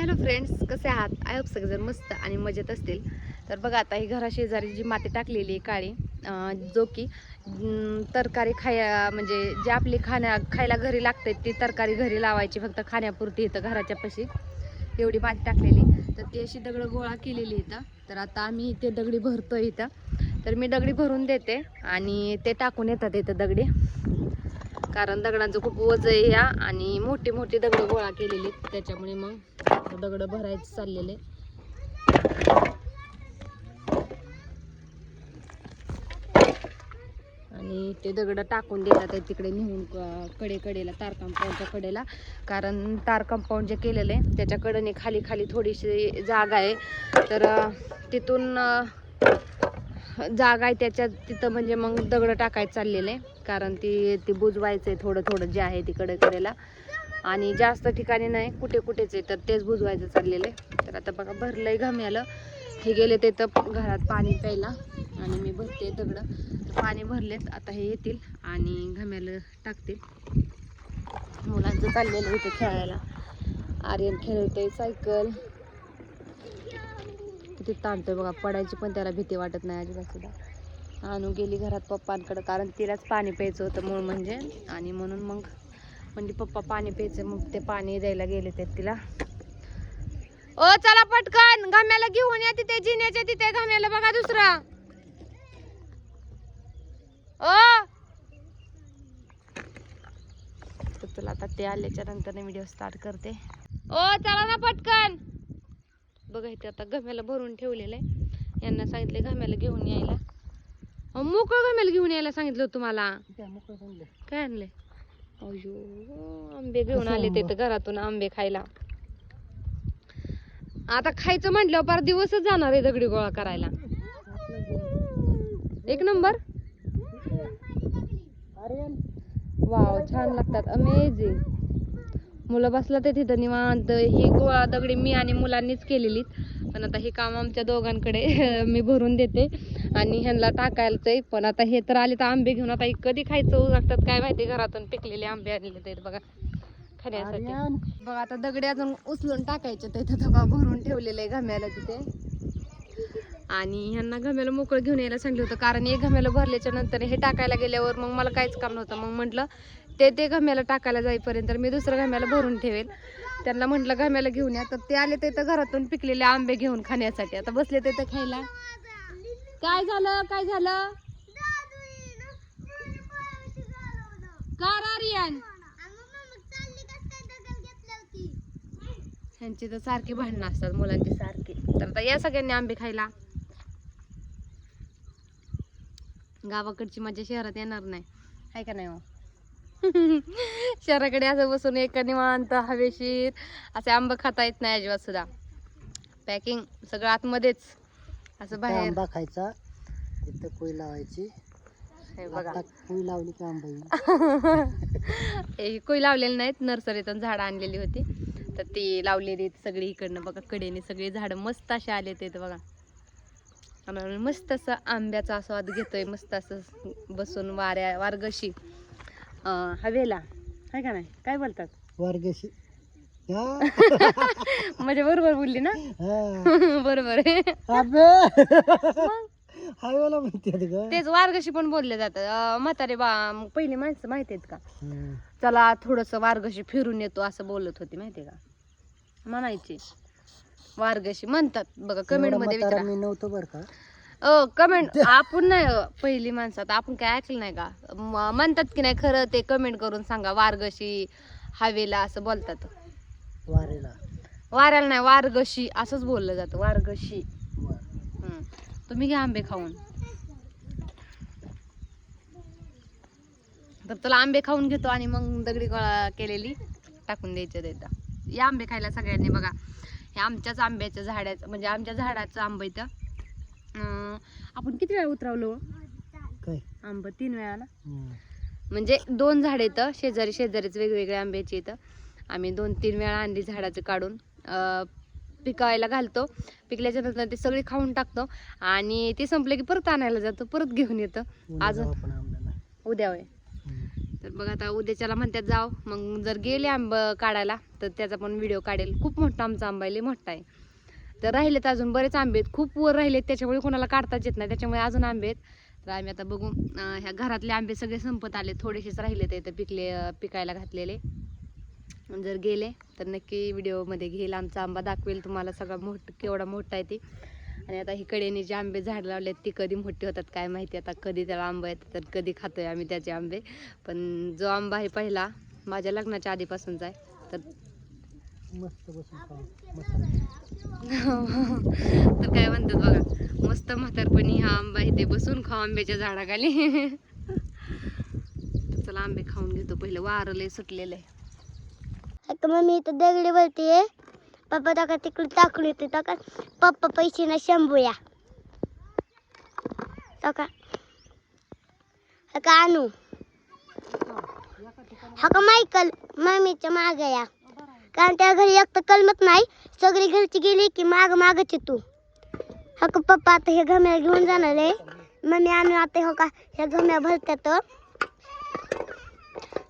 Hello friends कसे आहात? I hope सगळेजण मस्त आणि मजेत असतील. तर बघा आता ही घराशेजारी जी माती टाकलेली आहे काळी जो की तरकारी खाया म्हणजे जे आपली खाण्या खायला घरी लागते ती तरकारी घरी लावायची. फक्त खाण्यापुरती इथं घराच्या पशी एवढी माती टाकलेली. तर ती अशी दगडं गोळा केलेली इथं. तर आता आम्ही ते दगडी भरतो इथं. तर मी दगडी भरून देते आणि ते टाकून येतात इथं दगडी. कारण दगडांचं खूप वज आहे ह्या आणि मोठी मोठी दगडं गोळा केलेली आहेत. त्याच्यामुळे मग दगडं भरायचे चाललेले आणि ते दगडं टाकून देतात आहे तिकडे नेऊन कडे कडेला तार कंपाऊंडच्या कडेला. कारण तार कंपाऊंड जे केलेलं आहे त्याच्या कडेने खाली खाली थोडीशी जागा आहे. तर तिथून जागा आहे त्याच्यात तिथं म्हणजे मग दगडं टाकायचं चाललेलं आहे. कारण ती ती बुजवायचं आहे थोडं थोडं जे आहे तिकडे कडेला आणि जास्त ठिकाणी नाही कुठे कुठेच आहे तर तेच बुजवायचं चाललेलं आहे. तर आता बघा भरलंय घाम्याला हे गेले ते तर घरात पाणी प्यायला. आणि मी भरते दगडं. तर पाणी भरलेत आता हे येतील आणि घाम्याला टाकतील. मुलांचं चाललेलं आहे इथे खेळायला. आर्यन खेळतोय सायकल. किती ताणतोय बघा. पडायची पण त्याला भीती वाटत नाही अजिबात सुद्धा. आणू गेली घरात पप्पांकडं कारण तिलाच पाणी प्यायचं होतं मूळ म्हणजे. आणि म्हणून मग म्हणजे पप्पा पाणी प्यायचं मग ते पाणी द्यायला गेले ते तिला. ओ चला पटकन. घाम्याला घेऊन या तिथे जिन्याच्या तिथे घाम्याला बघा दुसरा. ओ! तर तुला आता ते आल्याच्यानंतर व्हिडिओ स्टार्ट करते. ओ चला ना पटकन. बघा इथे आता गम्याला भरून ठेवलेलं आहे. यांना सांगितले गम्याला घेऊन यायला. अहो, मोकळं गम्याला घेऊन यायला सांगितलं होतं तुम्हाला काय आणले अयो आंबे घेऊन आले ते? तर घरातून आंबे खायला. आता खायचं म्हटल्यावर पार दिवसच जाणार आहे दगडी गोळा करायला. एक नंबर. वाव छान लागतात. अमेझिंग मुलं बसला ते तिथं निवांत. ही गोळा दगडी मी आणि मुलांनीच केलेली पण आता हे काम आमच्या दोघांकडे मी भरून देते. आणि ह्यांना टाकायचंय. पण आता हे तर आले तर आंबे घेऊन आता हे कधी खायचं लागतात काय माहिती? घरातून पिकलेले आंबे आणले ते बघा. खाण्यासाठी. बघा आता दगडी अजून उचलून टाकायचे ते बघा भरून ठेवलेले घाम्याला तिथे. आणि ह्यांना घाम्याला मोकळं घेऊन यायला सांगितलं होतं. कारण एक घाम्याला भरल्याच्या नंतर हे टाकायला गेल्यावर मग मला काहीच काम नव्हतं. मग म्हटलं ते ते घम्याला टाकायला जाईपर्यंत मी दुसऱ्या घम्याला भरून ठेवेल. त्यांना म्हटलं घम्याला घेऊन या. तर ते आले ते तर घरातून पिकलेले आंबे घेऊन खाण्यासाठी. आता बसले ते तर खायला. काय झालं? काय झालं? का ह्यांची तर सारखी भांडणं असतात मुलांची सारखी. तर आता या सगळ्यांनी आंबे खायला. गावाकडची मजा शहरात येणार नाही. आहे का नाही हो? शहराकडे असं बसून एका निवांत हवेशीर असे आंबे खाता येत नाही अजिबात सुद्धा. पॅकिंग सगळं आतमध्येच. असं बाहेर. आंबा खायचा. तिथं पोई लावायची. बघा. पोई लावली की आंबा कोई लावलेली नाहीत. नर्सरीतून झाडं आणलेली होती. तर ती लावलेली सगळी इकडनं. बघा कडेने सगळी झाडं मस्त असे आले ते बघा. मस्त असं आंब्याचा आस्वाद घेतोय. मस्त असं बसून वाऱ्या वारगशी. अं, हवेला. आहे का नाही? काय बोलतात? वर्गशी. हा? म्हणजे बरोबर बोलली ना? हा. बरोबर आहे. अबे! हायवेला म्हणते ग. तेच वारगशी पण बोलले जातात. अं, म्हातारे बा पहिली माणसं माहिती आहेत का? हम्म. चला थोडस वारगशी फिरून येतो असं बोलत होती माहितीये का? म्हणायची वारगशी म्हणतात. बघा कमेंट एवढा मध्ये म्हातारा विचारा मी नव्हतो बर का. कमेंट आपण नाही अ, पहिली माणसं. आता आपण काय ऐकलं नाही का? म- म्हणतात की नाही खरं ते कमेंट करून सांगा वारगशी हवेला असं बोलतात. वारेला. वाऱ्याला नाही वारगशी असंच बोललं जातं वारगशी. हम्म. तुम्ही घ्या आंबे खाऊन. तर तुला आंबे खाऊन घेतो आणि मग दगडी गोळा केलेली टाकून द्यायचं देतं. या आंबे खायला सगळ्यांनी बघा हे आमच्याच आंब्याच्या झाडाचं म्हणजे आमच्या झाडाचं आंबं इथं. अं, आपण किती वेळा उतरवलो काय? आंब तीन वेळा ना? हम्म. म्हणजे दोन झाड येतं शेजारी शेजारीच वेगवेगळे आंब्याची इथं. आम्ही दोन तीन वेळा आणली झाडाचं काढून अं, पिकायला घालतो. पिकल्याच्या नंतर ते सगळी खाऊन टाकतो. आणि ते संपले की परत आणायला जातो परत घेऊन येतो. अजून आंब्याला. उद्या होय. हम्म. तर बघ आता उद्याच्याला म्हणतात जाव. मग जर गेले आंब काढायला तर त्याचा पण व्हिडिओ काढेल. खूप मोठा आमचा आंबा आहे लय मोठा आहे. तर राहिलेत अजून बरेच आंबे आहेत. खूप वर राहिलेत त्याच्यामुळे कोणाला काढताच येत नाही. त्याच्यामुळे अजून आंबे आहेत. तर आम्ही आता बघू ह्या घरातले आंबे सगळे संपत आले थोडेसेच राहिले ते इथं पिकले पिकायला घातलेले. जर गेले तर नक्की व्हिडिओमध्ये घेईल. आमचा आंबा दाखवेल तुम्हाला सगळा मोठ केवढा मोठा आहे ते. आणि आता ही कडेने जे आंबे झाड आहेत ती कधी मोठी होतात काय माहिती. आता कधी त्याला आंबा येतात तर कधी खातोय आम्ही त्याचे आंबे. पण जो आंबा आहे पहिला माझ्या लग्नाच्या आधीपासूनचा आहे. तर मस्त तर काय म्हणतात बघा मस्त म्हातारपणी हा आंबा इथे बसून खाऊ आंब्याच्या झाडाखाली. चला आंबे खाऊन घेतो पहिलं वारं लय सुटलेलं आहे. मम्मी इथं दगडी वरती पप्पा टाका तिकडे टाकून येते टाका पप्पा पैसे ना शंभूया टाका हा का आणू हा का मायकल मम्मीच्या माग या. कारण त्या घरी एक तर कलमत नाही सगळी घरची गेली की माग मागच तू हक पप्पा आता हे गम्या घेऊन जाणार आहे. मम्मी आम्ही आता हो का ह्या गम्या भरत्यात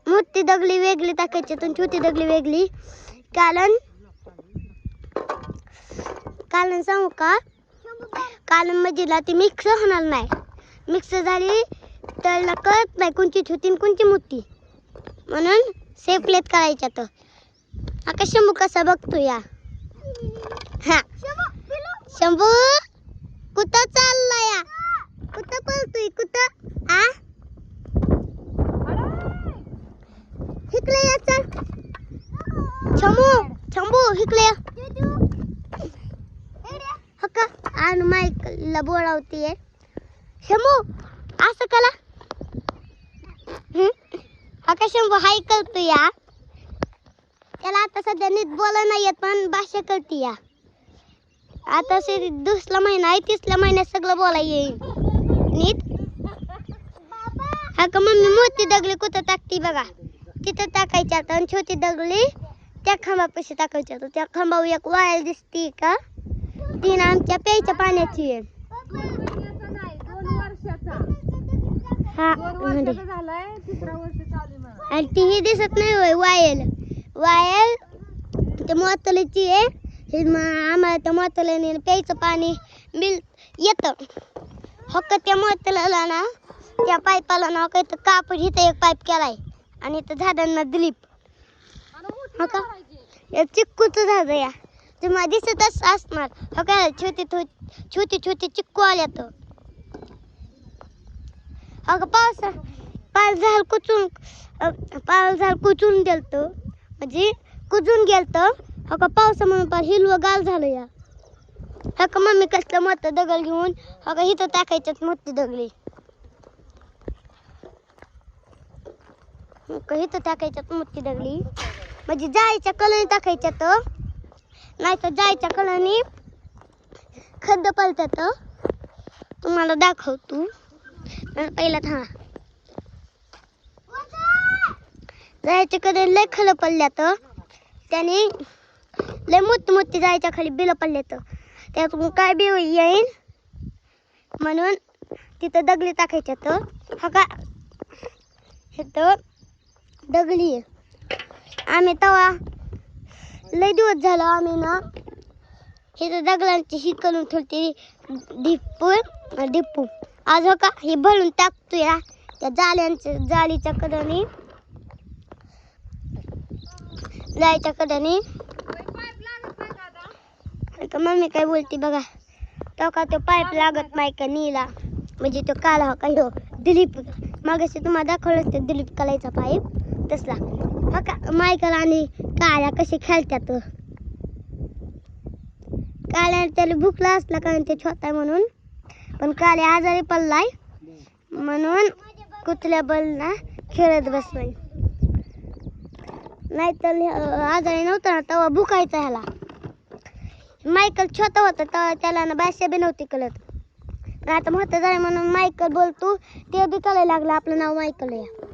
मोठी दगडी वेगळी टाकायची तर छोटी दगडी वेगळी. कारण कारण सांगू का? कारण मजीला ती मिक्स होणार नाही. मिक्स झाली तर कळत नाही कोणची छोटी कोणची मोठी. म्हणून सेपलेट करायच्या तर आका शंभू कसा बघतो या हा शंभू कुठं चालला या कुठं पळतोय कुठं आ हिकले या चल शंभू शंभू हिकले या हो आणि माईकला बोलावतीये शंभू असं कला हा का शंभू हाय करतो या त्याला आता सध्या नीट बोला नाही येत पण भाषा करते या. आता से दुसरा महिना आहे तिसऱ्या महिन्यात सगळं बोला येईल. नीट? हा का मम्मी मोठी दगडी कुठं टाकते बघा? तिथं टाकायची आता आणि छोटी दगडी त्या खांबापाशी टाकायची आता. त्या खांबावर एक वायर दिसते का? ती ना आमच्या प्यायच्या पाण्याची आहे. हा आणि ती ही दिसत नाही होय वायल वायर त्या मोतलीची आहे हे आम्हाला त्या मोतल्याने प्यायचं पाणी मिळ येतं. हक्क त्या मोतल्याला ना त्या पाईपाला ना काय तर कापड इथं एक पाईप केलाय. आणि इथं झाडांना दिलीप. हो का? या चिक्कूचं झाड या. तुम्हाला दिसतच असणार. हो का छोटी छोटी छोटी चिक्कू आल्यात अगं पावसा पाल पाच झाड कुचून पाच झाड कुचून गेलत म्हणजे कुजून गेलत. हो पावसा पावसामुळे पार हिरवं गाल झालं या. हका मम्मी कसलं मत दगड घेऊन हका का इथं टाकायच्यात मोठी दगली. हो का इथं टाकायच्यात मोठी दगली. म्हणजे जायच्या कलनी टाकायच्यात. नाही तर जायच्या कलनी खड्ड पलतात. तुम्हाला दाखवतो. पहिला हा जायच्या कडे लय खलं पडल्यात. त्याने लय मोठी मोठी जायच्या खाली बिलं पडल्यात. त्यातून काय बी येईन म्हणून तिथं दगडी तर हा का? इथं दगडी आहे. आम्ही तवा लय दिवस झालं आम्ही ना हे तर दगडांची ही करून ठेवते. ढिप्पू ढिप्पू आज हो का? हे भरून टाकतोय त्या जाळ्यांच्या जाळीच्या कडाने जाळीच्या कडाने आता मम्मी काय बोलते बघा. तो का तो पाईप लागत नाही का नीला? म्हणजे तो काला हो का ह्यो दिलीप. मागाशी तुम्हाला दाखवलं असतं दिलीप कलाईचा पाईप. तसला. हा का मायकल आणि काळ्या कसे खेळतात काळ्या त्याला भुकला असला कारण ते छोटा म्हणून. पण काळ्या आजारी पडलाय. म्हणून कुठल्या बलना खेळत बसलाय. नाहीतर आजारी नव्हता ना तेव्हा भुकायचा ह्याला. मायकल छोटा होता तेव्हा त्याला ना भाषा बी नव्हती कळत. पण आता मोठं झालं म्हणून मायकल बोलतो ते बी कळायला लागलं आपलं नाव मायकल आहे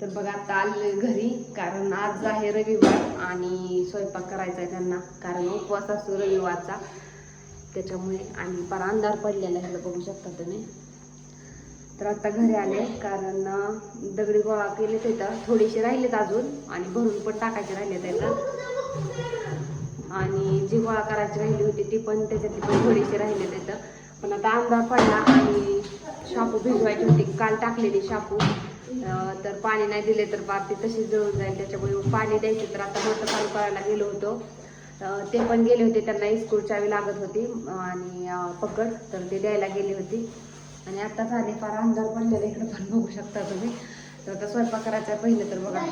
तर बघा आता आले घरी कारण आज आहे रविवार आणि स्वयंपाक करायचा आहे त्यांना कारण उपवास असतो रविवारचा. त्याच्यामुळे आणि फार अंधार पडलेला आहे बघू शकता तुम्ही. तर आता घरी आले कारण दगडी गोळा केले तिथं थोडीशी राहिलेत अजून आणि भरून पण टाकायचे राहिले तिथं आणि जी गोळा करायची राहिली होती ती पण त्याच्यातली पण थोडीशी राहिले तिथं पण आता अंधार पडला आणि शापू भिजवायची होती. काल टाकलेली शापू तर पाणी नाही दिले तर बाप ती तशीच जळून जाईल. त्याच्यामुळे पाणी द्यायचे तर आता मोठं चालू करायला गेलो होतो. ते पण गेले होते. त्यांना इस्कूल चावी लागत होती. आणि पकड तर ते द्यायला गेली होती. आणि आता झाले फार अंधार पडलेलं इकडे पण बघू शकता तुम्ही. तर आता स्वयंपाक करायचा पहिलं तर बघा.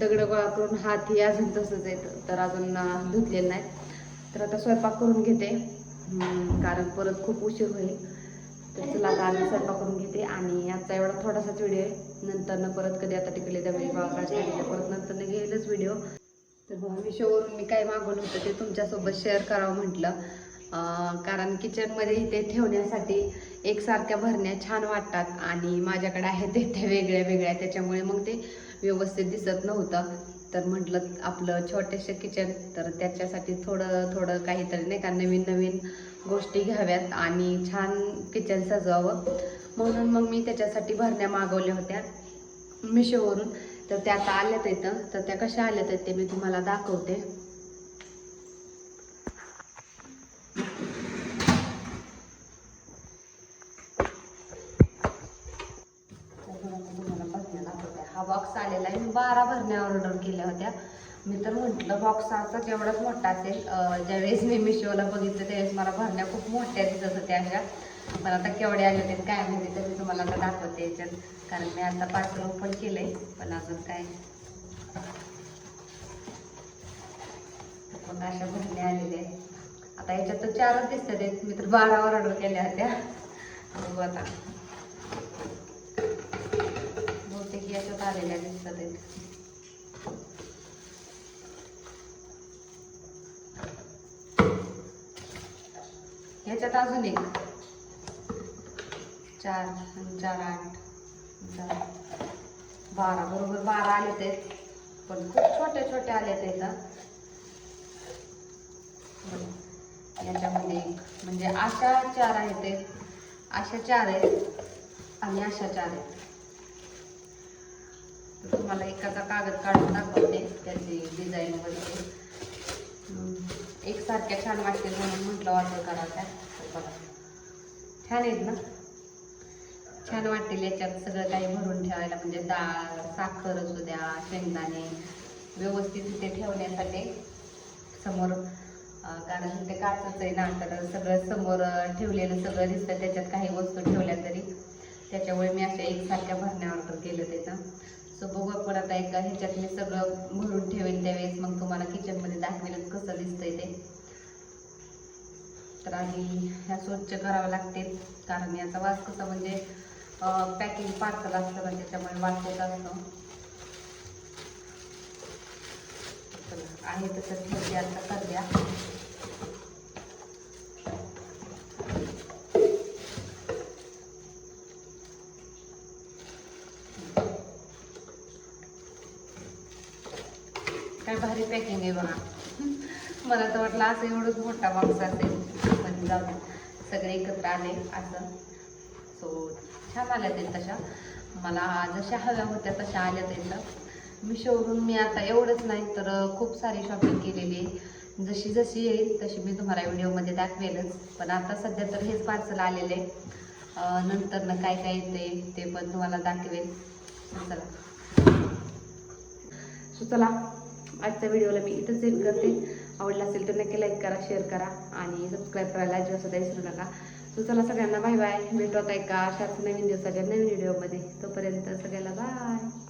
दगड गोळा करून हात ही अजून तसंच आहेत तर अजून धुतलेलं नाही. तर आता स्वयंपाक करून घेते. कारण परत खूप उशीर होईल. तर चला आता आम्ही स्वयंपाक करून घेते. आणि आजचा एवढा थोडासाच व्हिडिओ आहे. नंतरनं परत कधी आता तिकडे दगडी बागाच परत नंतरनं घेईलच व्हिडिओ तर बघा मिशोवरून मी काय मागवलं होतं ते तुमच्यासोबत शेअर करावं म्हटलं. कारण किचनमध्ये इथे ठेवण्यासाठी एकसारख्या भरण्या छान वाटतात आणि माझ्याकडे आहेत त्या वेगळ्या वेगळ्या त्याच्यामुळे मग ते व्यवस्थित दिसत नव्हतं. तर म्हटलं आपलं छोटेसे किचन तर त्याच्यासाठी थोडं थोडं काहीतरी नाही का नवीन नवीन गोष्टी घ्याव्यात आणि छान किचन सजवावं. म्हणून मग मी त्याच्यासाठी भरण्या मागवल्या होत्या मिशोवरून. तर त्या आता आल्यात इथं. तर त्या कशा आल्यात आहेत ते मी तुम्हाला दाखवते तर बघा मी तुम्हाला भरण्या दाखवते हा बॉक्स आलेला आहे मी बारा भरण्या ऑर्डर केल्या होत्या. मी तर म्हटलं बॉक्स असाच एवढाच मोठा असेल ज्यावेळेस मी मिशोला बघितलं त्यावेळेस मला भरण्या खूप मोठ्या दिसत होत्या अशा. पण आता केवढे आल्या होत्या काय माहिती तर मी तुम्हाला आता दाखवते याच्यात. कारण मी आता पार्सल ओपन केलंय पण अजून काय? मग अशा भरण्या आलेल्या आहेत. आता याच्यात तर चारच दिसतात आहेत. मी तर बारा ऑर्डर केल्या होत्या. बघू आता. आलेल्या दिसत आहेत. ह्याच्यात अजून एक. चार चार आठ चार बारा. बरोबर बारा आले ते. पण खूप छोटे छोटे आले ते याच्यामध्ये एक. म्हणजे अशा चार आहेत ते. अशा चार आहेत आणि अशा चार आहेत. तुम्हाला एकाचा कागद काढून दाखवते त्याची डिझाईन वगैरे. एकसारख्या छान वाटतील म्हणून म्हटलं ऑर्डर करायच्या बघा. छान आहेत ना? छान वाटतील याच्यात सगळं काही भरून ठेवायला म्हणजे डाळ साखर असू द्या शेंगदाणे व्यवस्थित तिथे ठेवण्यासाठी समोर कारण ते काचच आहे ना तर सगळं समोर ठेवलेलं सगळं दिसतं त्याच्यात काही वस्तू त्याच्यामुळे मी अशा एकसारख्या भरण्या ऑर्डर केलं त्याचं सो बघू आपण आता एका ह्याच्यात मी सगळं भरून ठेवेन त्यावेळेस. मग तुम्हाला किचनमध्ये दाखवेलच कसं दिसतंय ते. तर आधी ह्या स्वच्छ कराव्या लागतील. कारण याचा वास कसा म्हणजे पॅकिंग पार्सल असतं ना त्याच्यामुळे वास येत असतो. आहे तसं ठेवते आता सध्या काय भारी पॅकिंग आहे बघा. मला तर वाटलं असं एवढंच मोठा बॉक्स असेल. पण जाऊ सगळे एकत्र आले असं. सो छान आल्या ते तशा. मला जशा हव्या होत्या तशा आल्या त्याचं मिशोवरून मी आता एवढंच नाही तर खूप सारी शॉपिंग केलेली आहे. जशी जशी येईल तशी मी तुम्हाला व्हिडिओमध्ये दाखवेलच. पण आता सध्या तर हेच पार्सल आलेले आहे. नंतर ना काय काय येते ते पण तुम्हाला दाखवेल. चला. सो चला. आजच्या व्हिडिओला मी इथंच सेंड करते. आवडला असेल तर नक्की लाईक करा शेअर करा आणि सबस्क्राईब करायला अजिबात सुद्धा विसरू नका. सो चला सगळ्यांना बाय बाय भेटू आता एका अशाच नवीन दिवसाच्या नवीन व्हिडिओमध्ये तोपर्यंत सगळ्याला बाय